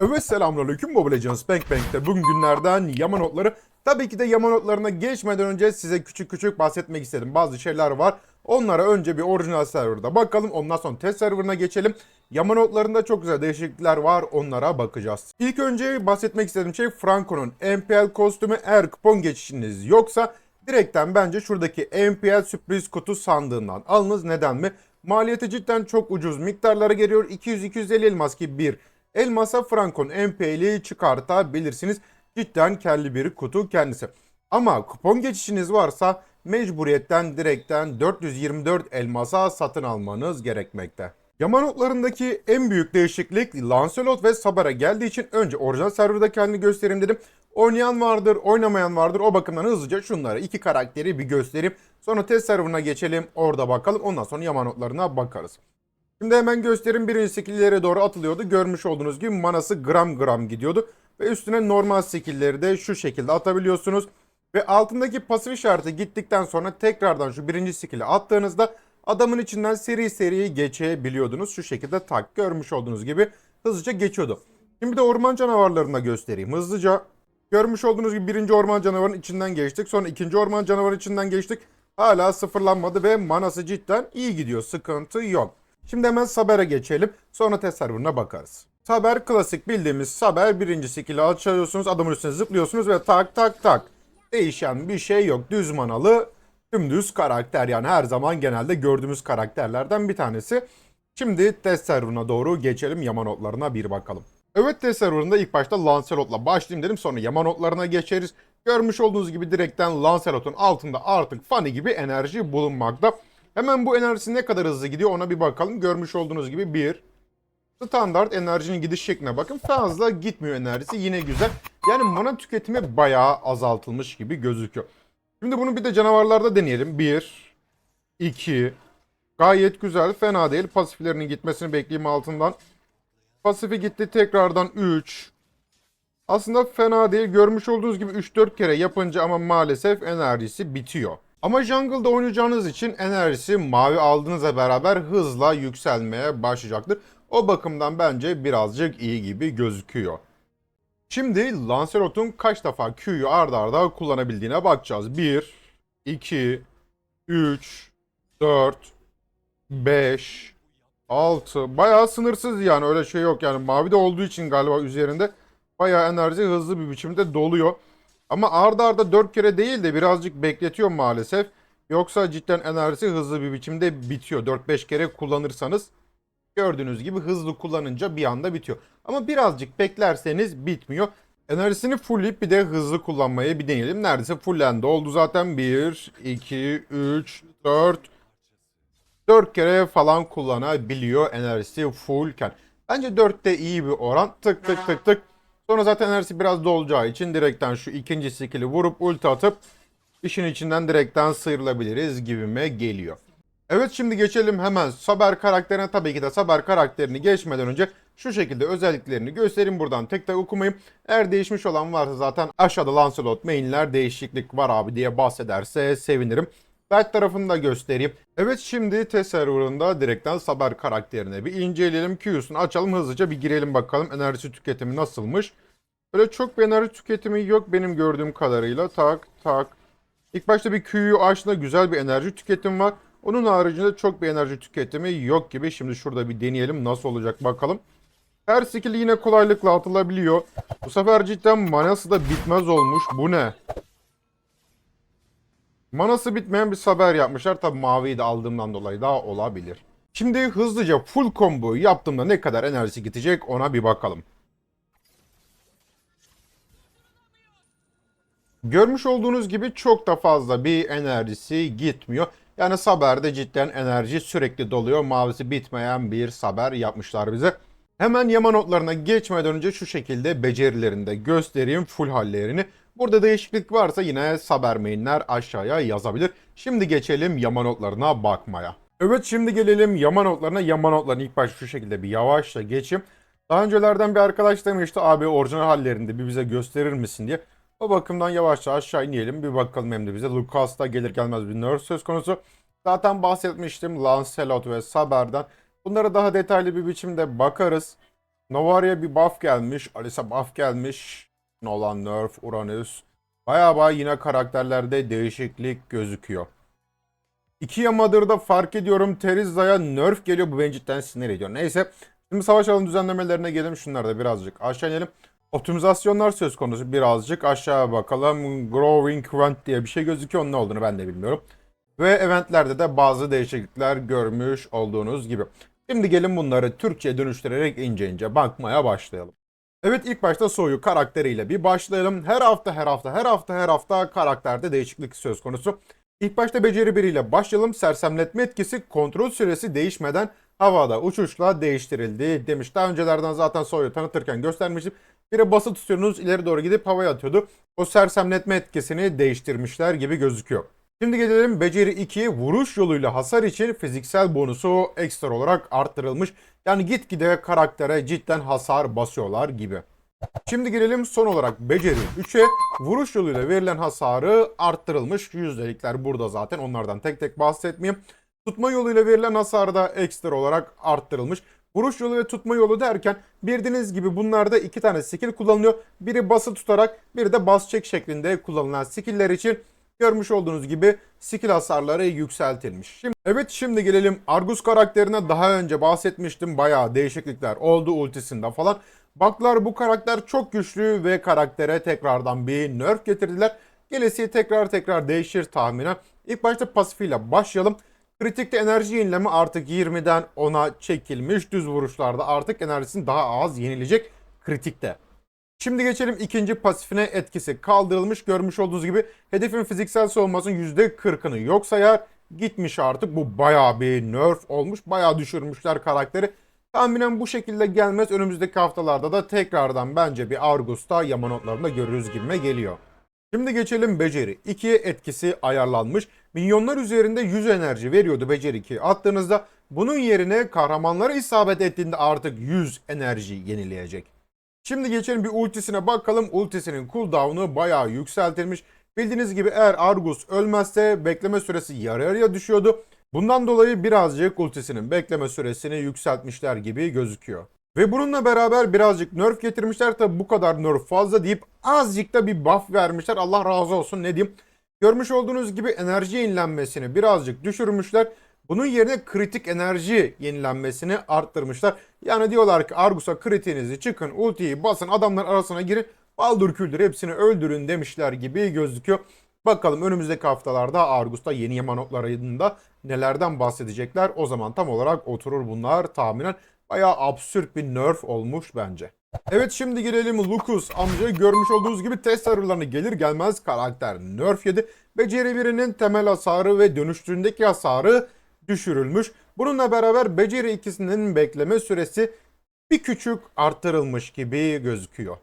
Evet selamünaleyküm Mobile Legends Bank Bank'te bugün günlerden yama notları. Tabii ki de yama notlarına geçmeden önce size küçük küçük bahsetmek istedim. Bazı şeyler var. Onlara önce bir orijinal serverda bakalım. Ondan sonra test serverına geçelim. Yama notlarında çok güzel değişiklikler var. Onlara bakacağız. İlk önce bahsetmek istediğim şey Franco'nun MPL kostümü eğer kupon geçişiniz yoksa direkten bence şuradaki MPL sürpriz kutu sandığından alınız. Neden mi? Maliyeti cidden çok ucuz miktarlara geliyor. 200-250 elmas gibi bir elmasa Franco'nun MPL'i çıkartabilirsiniz. Cidden kelli bir kutu kendisi. Ama kupon geçişiniz varsa mecburiyetten direkten 424 elmasa satın almanız gerekmekte. Yama notlarındaki en büyük değişiklik Lancelot ve Sabar'a geldiği için önce orijinal serverda kendini göstereyim dedim. Oynayan vardır, oynamayan vardır. O bakımdan hızlıca şunları iki karakteri bir göstereyim. Sonra test serverına geçelim. Orada bakalım. Ondan sonra yama notlarına bakarız. Şimdi hemen göstereyim. Birinci skill'lere doğru atılıyordu. Görmüş olduğunuz gibi manası gram gram gidiyordu. Ve üstüne normal skill'leri de şu şekilde atabiliyorsunuz. Ve altındaki pasif işareti gittikten sonra tekrardan şu birinci skill'i attığınızda adamın içinden seri seri geçebiliyordunuz. Şu şekilde tak görmüş olduğunuz gibi hızlıca geçiyordu. Şimdi de orman canavarlarına göstereyim. Hızlıca görmüş olduğunuz gibi birinci orman canavarının içinden geçtik. Sonra ikinci orman canavarının içinden geçtik. Hala sıfırlanmadı ve manası cidden iyi gidiyor. Sıkıntı yok. Şimdi hemen Saber'e geçelim. Sonra serverına bakarız. Saber klasik bildiğimiz Saber birinci skill'i açıyorsunuz. Adamın üstüne zıplıyorsunuz ve tak tak tak. Değişen bir şey yok. Düz manalı dümdüz karakter yani her zaman genelde gördüğümüz karakterlerden bir tanesi. Şimdi test serverına doğru geçelim yama notlarına bir bakalım. Evet test serverında ilk başta Lancelot'la başlayayım dedim sonra yama notlarına geçeriz. Görmüş olduğunuz gibi direkten Lancelot'un altında artık Fanny gibi enerji bulunmakta. Hemen bu enerjisi ne kadar hızlı gidiyor ona bir bakalım. Görmüş olduğunuz gibi bir standart enerjinin gidiş şekline bakın. Fazla gitmiyor enerjisi yine güzel. Yani mana tüketimi bayağı azaltılmış gibi gözüküyor. Şimdi bunu bir de canavarlarda deneyelim. 1, 2, gayet güzel fena değil. Pasiflerinin gitmesini bekleyeyim altından. Pasifi gitti tekrardan 3. Aslında fena değil. Görmüş olduğunuz gibi 3-4 kere yapınca ama maalesef enerjisi bitiyor. Ama jungle'da oynayacağınız için enerjisi mavi aldığınızla beraber hızla yükselmeye başlayacaktır. O bakımdan bence birazcık iyi gibi gözüküyor. Şimdi Lancelot'un kaç defa Q'yu arda arda kullanabildiğine bakacağız. 1, 2, 3, 4, 5, 6. Bayağı sınırsız yani öyle şey yok yani mavi de olduğu için galiba üzerinde bayağı enerji hızlı bir biçimde doluyor. Ama arda arda 4 kere değil de birazcık bekletiyor maalesef. Yoksa cidden enerjisi hızlı bir biçimde bitiyor. 4-5 kere kullanırsanız gördüğünüz gibi hızlı kullanınca bir anda bitiyor. Ama birazcık beklerseniz bitmiyor. Enerjisini fullleyip bir de hızlı kullanmayı bir deneyelim. Neredeyse fullendi oldu zaten. 1, 2, 3, 4, 4 kere falan kullanabiliyor enerjisi fullken. Bence 4'te iyi bir oran. Tık tık tık tık. Sonra zaten enerjisi biraz dolacağı için direkten şu ikinci skill'i vurup ulti atıp işin içinden direkten sıyrılabiliriz gibime geliyor. Evet şimdi geçelim hemen Saber karakterine. Tabii ki de Saber karakterini geçmeden önce şu şekilde özelliklerini göstereyim buradan tek tek okumayayım. Eğer değişmiş olan varsa zaten aşağıda Lancelot mainler değişiklik var abi diye bahsederse sevinirim. Belki tarafını da göstereyim. Evet şimdi test serverında direkten Saber karakterine bir inceleyelim. Q'sunu açalım hızlıca bir girelim bakalım enerji tüketimi nasılmış. Böyle çok bir enerji tüketimi yok benim gördüğüm kadarıyla. Tak tak. İlk başta bir Q'yu açtığında güzel bir enerji tüketimi var. Onun haricinde çok bir enerji tüketimi yok gibi. Şimdi şurada bir deneyelim nasıl olacak bakalım. Her skill yine kolaylıkla atılabiliyor. Bu sefer cidden manası da bitmez olmuş. Bu ne? Manası bitmeyen bir haber yapmışlar. Tabi maviyi de aldığımdan dolayı daha olabilir. Şimdi hızlıca full combo yaptığımda ne kadar enerjisi gidecek ona bir bakalım. Görmüş olduğunuz gibi çok da fazla bir enerjisi gitmiyor. Yani Saber'de cidden enerji sürekli doluyor. Mavisi bitmeyen bir Saber yapmışlar bize. Hemen yama notlarına geçmeden önce şu şekilde becerilerini de göstereyim full hallerini. Burada değişiklik varsa yine Saber mainler aşağıya yazabilir. Şimdi geçelim yama notlarına bakmaya. Evet şimdi gelelim yama notlarına. Yama notlarını ilk başta şu şekilde bir yavaşça geçeyim. Daha öncelerden bir arkadaş demişti abi orijinal hallerinde bir bize gösterir misin diye. O bakımdan yavaşça aşağı inelim bir bakalım hem de bize. Lucas'ta gelir gelmez bir nerf söz konusu. Zaten bahsetmiştim Lancelot ve Saber'den. Bunlara daha detaylı bir biçimde bakarız. Novaria'ya bir buff gelmiş. Alisa buff gelmiş. Nolan, Nerf, Uranüs. Baya baya yine karakterlerde değişiklik gözüküyor. İki yamadır da fark ediyorum Teriza'ya nerf geliyor. Bu beni cidden sinir ediyor. Neyse. Şimdi savaş alanı düzenlemelerine gelelim. Şunlarda birazcık aşağı inelim. Optimizasyonlar söz konusu birazcık aşağı bakalım. Growing Event diye bir şey gözüküyor. Onun ne olduğunu ben de bilmiyorum. Ve eventlerde de bazı değişiklikler görmüş olduğunuz gibi. Şimdi gelin bunları Türkçe'ye dönüştürerek ince ince bakmaya başlayalım. Evet ilk başta Soyu karakteriyle bir başlayalım. Her hafta her hafta her hafta her hafta karakterde değişiklik söz konusu. İlk başta beceri 1 ile başlayalım. Sersemletme etkisi kontrol süresi değişmeden havada uçuşla değiştirildi demiş. Daha öncelerden zaten Soyu tanıtırken göstermiştim. Biri basılı tutuyorsunuz ileri doğru gidip havaya atıyordu. O sersemletme etkisini değiştirmişler gibi gözüküyor. Şimdi gelelim beceri 2 vuruş yoluyla hasar için fiziksel bonusu ekstra olarak arttırılmış. Yani gitgide karaktere cidden hasar basıyorlar gibi. Şimdi gelelim son olarak beceri 3'e vuruş yoluyla verilen hasarı arttırılmış. Yüzdelikler burada zaten onlardan tek tek bahsetmeyeyim. Tutma yoluyla verilen hasar da ekstra olarak arttırılmış. Vuruş yolu ve tutma yolu derken bildiğiniz gibi bunlarda iki tane skill kullanılıyor. Biri bası tutarak biri de bas çek şeklinde kullanılan skill'ler için görmüş olduğunuz gibi skill hasarları yükseltilmiş. Şimdi, evet şimdi gelelim Argus karakterine daha önce bahsetmiştim. Bayağı değişiklikler oldu ultisinde falan. Baklar bu karakter çok güçlü ve karaktere tekrardan bir nerf getirdiler. Gelesi tekrar tekrar değişir tahminen. İlk başta pasifiyle başlayalım. Kritikte enerji yenileme artık 20'den 10'a çekilmiş. Düz vuruşlarda artık enerjisini daha az yenilecek kritikte. Şimdi geçelim ikinci pasifine etkisi kaldırılmış. Görmüş olduğunuz gibi hedefin fiziksel savunmasının %40'ını yok sayar. Gitmiş artık. Bu bayağı bir nerf olmuş. Bayağı düşürmüşler karakteri. Tahminen bu şekilde gelmez. Önümüzdeki haftalarda da tekrardan bence bir Argus'ta Yamanotlarında görürüz gibime geliyor. Şimdi geçelim beceri. 2'ye etkisi ayarlanmış. Minyonlar üzerinde 100 enerji veriyordu beceri 2 attığınızda. Bunun yerine kahramanlara isabet ettiğinde artık 100 enerji yenileyecek. Şimdi geçelim bir ultisine bakalım. Ultisinin cooldown'u bayağı yükseltilmiş. Bildiğiniz gibi eğer Argus ölmezse bekleme süresi yarı yarıya düşüyordu. Bundan dolayı birazcık ultisinin bekleme süresini yükseltmişler gibi gözüküyor. Ve bununla beraber birazcık nerf getirmişler. Tabi bu kadar nerf fazla deyip azıcık da bir buff vermişler. Allah razı olsun ne diyeyim. Görmüş olduğunuz gibi enerji yenilenmesini birazcık düşürmüşler. Bunun yerine kritik enerji yenilenmesini arttırmışlar. Yani diyorlar ki Argus'a kritiğinizi çıkın, ultiyi basın, adamlar arasına girin, baldır küldür hepsini öldürün demişler gibi gözüküyor. Bakalım önümüzdeki haftalarda Argus'ta yeni yamanotlarında nelerden bahsedecekler. O zaman tam olarak oturur bunlar tahminen. Bayağı absürt bir nerf olmuş bence. Evet şimdi gelelim Lucas amca. Görmüş olduğunuz gibi test arılarını gelir gelmez karakter nerf yedi. Beceri birinin temel hasarı ve dönüştüğündeki hasarı düşürülmüş. Bununla beraber beceri ikisinin bekleme süresi bir küçük arttırılmış gibi gözüküyor.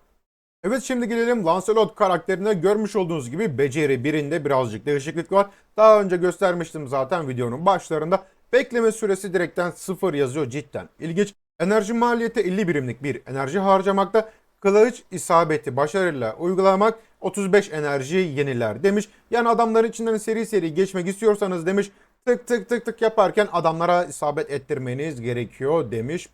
Evet şimdi gelelim Lancelot karakterine görmüş olduğunuz gibi beceri birinde birazcık değişiklik var. Daha önce göstermiştim zaten videonun başlarında. Bekleme süresi direkten sıfır yazıyor cidden. İlginç. Enerji maliyeti 50 birimlik bir enerji harcamakta. Kılıç isabeti başarıyla uygulamak 35 enerji yeniler demiş. Yani adamların içinden seri seri geçmek istiyorsanız demiş tık tık tık tık yaparken adamlara isabet ettirmeniz gerekiyor demiş.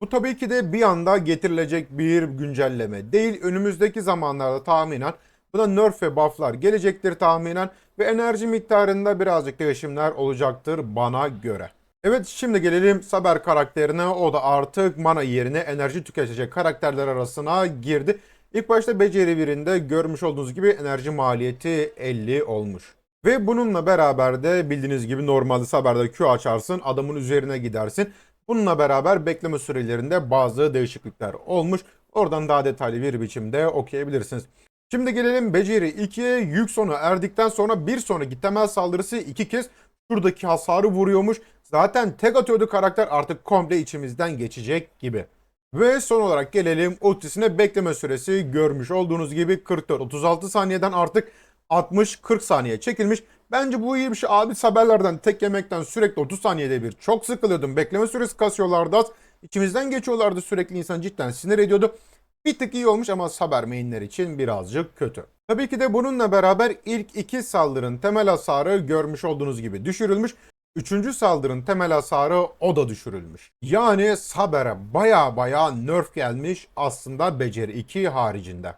Bu tabii ki de bir anda getirilecek bir güncelleme değil. Önümüzdeki zamanlarda tahminen buna nerf ve bufflar gelecektir tahminen ve enerji miktarında birazcık değişimler olacaktır bana göre. Evet şimdi gelelim Saber karakterine. O da artık mana yerine enerji tüketecek karakterler arasına girdi. İlk başta beceri birinde görmüş olduğunuz gibi enerji maliyeti 50 olmuş. Ve bununla beraber de bildiğiniz gibi normalde Saber'de Q açarsın adamın üzerine gidersin. Bununla beraber bekleme sürelerinde bazı değişiklikler olmuş. Oradan daha detaylı bir biçimde okuyabilirsiniz. Şimdi gelelim beceri 2'ye yük sonu erdikten sonra bir sonraki temel saldırısı iki kez şuradaki hasarı vuruyormuş. Zaten tek atıyordu karakter artık komple içimizden geçecek gibi. Ve son olarak gelelim ultisine bekleme süresi görmüş olduğunuz gibi 44-36 saniyeden artık 60-40 saniye çekilmiş. Bence bu iyi bir şey. Abi haberlerden tek yemekten sürekli 30 saniyede bir çok sıkılıyordum. Bekleme süresi kasıyorlardı az. İçimizden geçiyorlardı sürekli insan cidden sinir ediyordu. Bir tık iyi olmuş ama haber mainler için birazcık kötü. Tabii ki de bununla beraber ilk iki saldırın temel hasarı görmüş olduğunuz gibi düşürülmüş. Üçüncü saldırının temel hasarı o da düşürülmüş. Yani Saber'e baya baya nerf gelmiş aslında beceri 2 haricinde.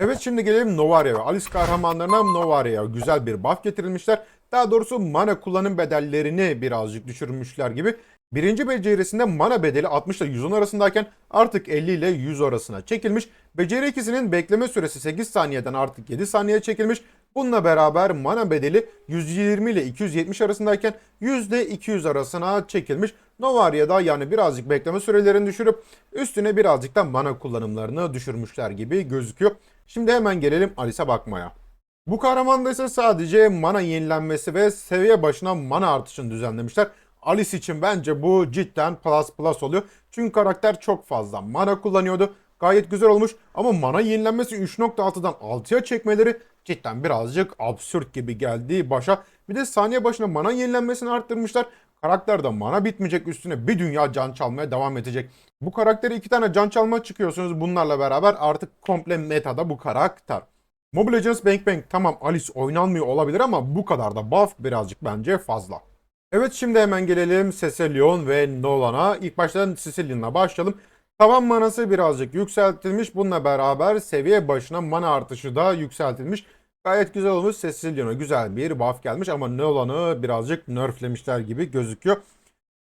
Evet şimdi gelelim Novaria Alice kahramanlarına Novaria'ya güzel bir buff getirilmişler. Daha doğrusu mana kullanım bedellerini birazcık düşürmüşler gibi. Birinci becerisinde mana bedeli 60 ile 110 arasındayken artık 50 ile 100 arasına çekilmiş. Beceri ikisinin bekleme süresi 8 saniyeden artık 7 saniyeye çekilmiş. Bununla beraber mana bedeli 120 ile 270 arasındayken %200 arasına çekilmiş. Novaria'da yani birazcık bekleme sürelerini düşürüp üstüne birazcık da mana kullanımlarını düşürmüşler gibi gözüküyor. Şimdi hemen gelelim Alice'e bakmaya. Bu kahramanda ise sadece mana yenilenmesi ve seviye başına mana artışını düzenlemişler. Alice için bence bu cidden plus plus oluyor. Çünkü karakter çok fazla mana kullanıyordu. Gayet güzel olmuş ama mana yenilenmesi 3.6'dan 6'ya çekmeleri cidden birazcık absürt gibi geldi başa. Bir de saniye başına mana yenilenmesini arttırmışlar. Karakter de mana bitmeyecek üstüne bir dünya can çalmaya devam edecek. Bu karaktere iki tane can çalma çıkıyorsunuz. Bunlarla beraber artık komple metada bu karakter. Mobile Legends Bang Bang tamam Alice oynanmıyor olabilir ama bu kadar da buff birazcık bence fazla. Evet şimdi hemen gelelim Cecilion ve Nolan'a. İlk başta Cecilion'la başlayalım. Tavan manası birazcık yükseltilmiş. Bununla beraber seviye başına mana artışı da yükseltilmiş. Gayet güzel olmuş. Cecilion'a güzel bir buff gelmiş ama Nolan'ı birazcık nerflemişler gibi gözüküyor.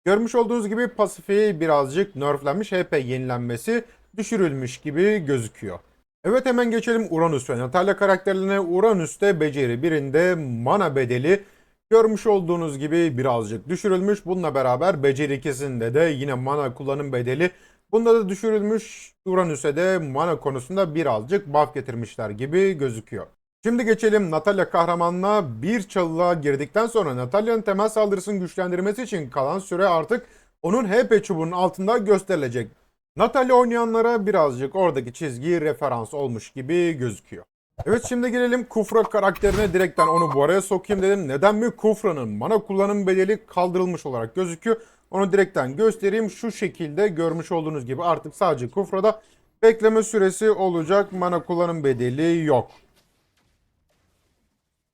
Görmüş olduğunuz gibi pasifi birazcık nerflenmiş. HP yenilenmesi düşürülmüş gibi gözüküyor. Evet hemen geçelim Uranüs ve Natalya karakterlerine. Uranüs'te beceri birinde mana bedeli görmüş olduğunuz gibi birazcık düşürülmüş. Bununla beraber beceri ikisinde de yine mana kullanım bedeli bunda da düşürülmüş. Uranüs'e de mana konusunda birazcık buff getirmişler gibi gözüküyor. Şimdi geçelim Natalya kahramanına bir çalılığa girdikten sonra Natalya'nın temel saldırısını güçlendirmesi için kalan süre artık onun HP çubuğunun altında gösterilecek. Natalya oynayanlara birazcık oradaki çizgi referans olmuş gibi gözüküyor. Evet şimdi gelelim Kufra karakterine direkten onu bu araya sokayım dedim. Neden mi? Kufra'nın mana kullanım bedeli kaldırılmış olarak gözüküyor. Onu direkten göstereyim. Şu şekilde görmüş olduğunuz gibi artık sadece Kufra'da bekleme süresi olacak. Mana kullanım bedeli yok.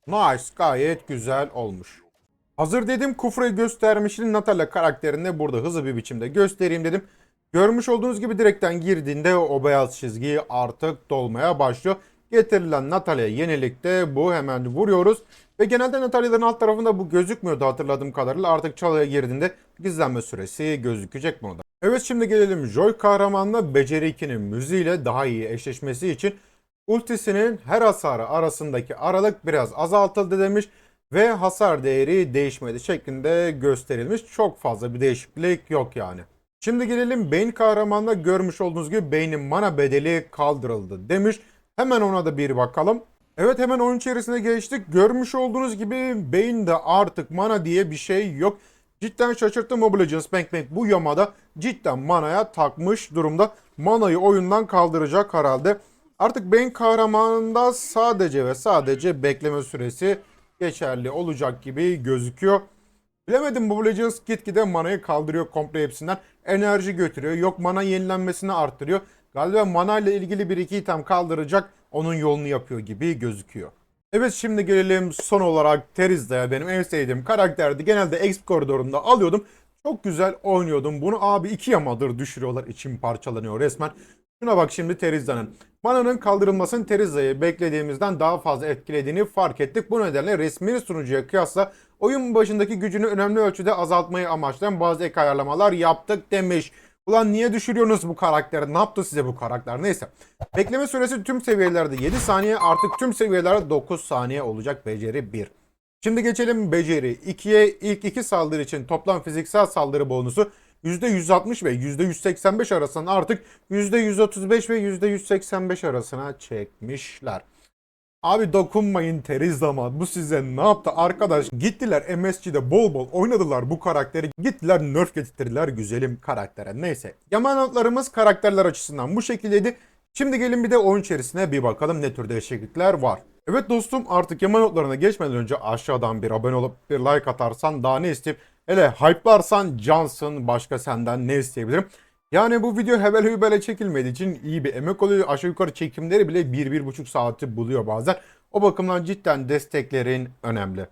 Nice. Gayet güzel olmuş. Hazır dedim Kufra'yı göstermiştim. Natalya karakterini burada hızlı bir biçimde göstereyim dedim. Görmüş olduğunuz gibi direkten girdiğinde o beyaz çizgi artık dolmaya başlıyor. Getirilen Natalya yenilikte bu hemen vuruyoruz. Ve genelde Natalya'ların alt tarafında bu gözükmüyordu hatırladığım kadarıyla. Artık çalıya girdiğinde gizlenme süresi gözükecek bunu da. Evet şimdi gelelim Joy kahramanla Beceri 2'nin müziğiyle daha iyi eşleşmesi için ultisinin her hasarı arasındaki aralık biraz azaltıldı demiş ve hasar değeri değişmedi şeklinde gösterilmiş. Çok fazla bir değişiklik yok yani. Şimdi gelelim Bane kahramanla görmüş olduğunuz gibi Bane'in mana bedeli kaldırıldı demiş. Hemen ona da bir bakalım. Evet hemen oyun içerisine geçtik. Görmüş olduğunuz gibi Bane'de artık mana diye bir şey yok. Cidden şaşırttı Mobile Legends Bank Bank bu yamada cidden manaya takmış durumda. Manayı oyundan kaldıracak herhalde. Artık Bane kahramanında sadece ve sadece bekleme süresi geçerli olacak gibi gözüküyor. Bilemedim bu Legends gitgide manayı kaldırıyor komple hepsinden. Enerji götürüyor. Yok mana yenilenmesini arttırıyor. Galiba mana ile ilgili bir iki item kaldıracak. Onun yolunu yapıyor gibi gözüküyor. Evet şimdi gelelim son olarak Teriza'ya benim en sevdiğim karakterdi. Genelde Exp koridorunda alıyordum. Çok güzel oynuyordum. Bunu abi iki yamadır düşürüyorlar. İçim parçalanıyor resmen. Şuna bak şimdi Teriza'nın. Mana'nın kaldırılmasının Teriza'yı beklediğimizden daha fazla etkilediğini fark ettik. Bu nedenle resmi sunucuya kıyasla oyun başındaki gücünü önemli ölçüde azaltmayı amaçlayan bazı ek ayarlamalar yaptık demiş. Ulan niye düşürüyorsunuz bu karakteri? Ne yaptı size bu karakter? Neyse. Bekleme süresi tüm seviyelerde 7 saniye artık tüm seviyelerde 9 saniye olacak beceri 1. Şimdi geçelim beceri 2'ye. İlk iki saldırı için toplam fiziksel saldırı bonusu %160 ve %185 arasından artık %135 ve %185 arasına çekmişler. Abi dokunmayın teriz zaman. Bu size ne yaptı arkadaş? Gittiler MSG'de bol bol oynadılar bu karakteri. Gittiler nerf getirdiler güzelim karaktere. Neyse. Yamanatlarımız karakterler açısından bu şekildeydi. Şimdi gelin bir de oyun içerisine bir bakalım ne tür değişiklikler var. Evet dostum artık yama notlarına geçmeden önce aşağıdan bir abone olup bir like atarsan daha ne isteyip hele hype'larsan cansın başka senden ne isteyebilirim. Yani bu video hebel hübele çekilmediği için iyi bir emek oluyor. Aşağı yukarı çekimleri bile 1-1,5 saati buluyor bazen. O bakımdan cidden desteklerin önemli.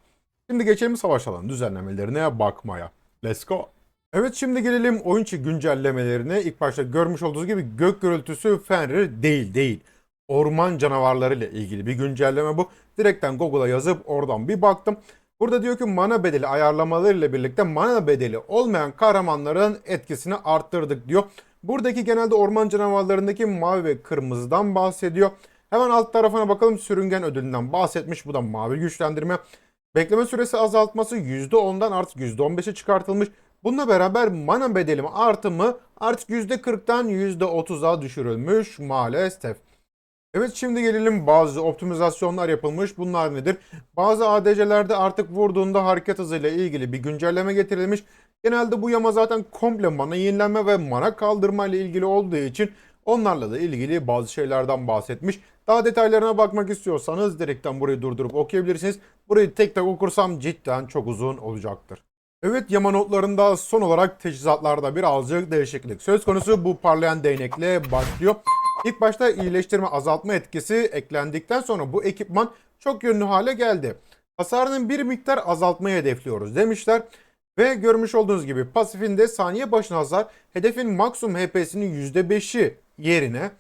Şimdi geçelim savaş alanı düzenlemelerine bakmaya. Let's go. Evet şimdi gelelim oyun içi güncellemelerine. İlk başta görmüş olduğunuz gibi gök gürültüsü Fenrir değil değil. Orman canavarları ile ilgili bir güncelleme bu. Direkten Google'a yazıp oradan bir baktım. Burada diyor ki mana bedeli ayarlamaları ile birlikte mana bedeli olmayan kahramanların etkisini arttırdık diyor. Buradaki genelde orman canavarlarındaki mavi ve kırmızıdan bahsediyor. Hemen alt tarafına bakalım sürüngen ödülünden bahsetmiş. Bu da mavi güçlendirme. Bekleme süresi azaltması %10'dan artık %15'e çıkartılmış. Bununla beraber mana bedelim artımı artık %40'tan %30'a düşürülmüş maalesef. Evet şimdi gelelim bazı optimizasyonlar yapılmış. Bunlar nedir? Bazı ADC'lerde artık vurduğunda hareket hızıyla ilgili bir güncelleme getirilmiş. Genelde bu yama zaten komple mana yenilenme ve mana kaldırma ile ilgili olduğu için onlarla da ilgili bazı şeylerden bahsetmiş. Daha detaylarına bakmak istiyorsanız direkten burayı durdurup okuyabilirsiniz. Burayı tek tek okursam cidden çok uzun olacaktır. Evet yama notlarında son olarak teçhizatlarda birazcık değişiklik söz konusu. Bu parlayan değnekle başlıyor. İlk başta iyileştirme azaltma etkisi eklendikten sonra bu ekipman çok yönlü hale geldi. Hasarının bir miktar azaltmayı hedefliyoruz demişler. Ve görmüş olduğunuz gibi pasifinde saniye başına hasar hedefin maksimum HP'sinin %5'i yerine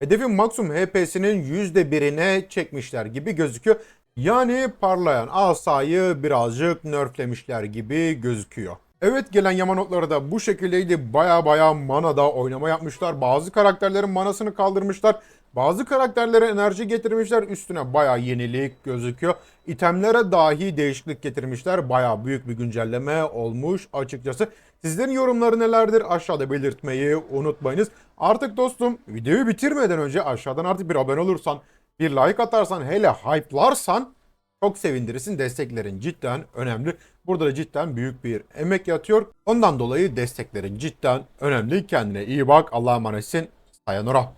hedefin maksimum HP'sinin %1'ine çekmişler gibi gözüküyor. Yani parlayan asayı birazcık nerflemişler gibi gözüküyor. Evet gelen yama notları da bu şekildeydi. Baya baya manada oynama yapmışlar. Bazı karakterlerin manasını kaldırmışlar. Bazı karakterlere enerji getirmişler. Üstüne baya yenilik gözüküyor. İtemlere dahi değişiklik getirmişler. Baya büyük bir güncelleme olmuş açıkçası. Sizlerin yorumları nelerdir aşağıda belirtmeyi unutmayınız. Artık dostum videoyu bitirmeden önce aşağıdan artık bir abone olursan, bir like atarsan, hele hype'larsan çok sevindirirsin. Desteklerin cidden önemli. Burada da cidden büyük bir emek yatıyor. Ondan dolayı desteklerin cidden önemli. Kendine iyi bak. Allah'a emanetsin. Sayonara.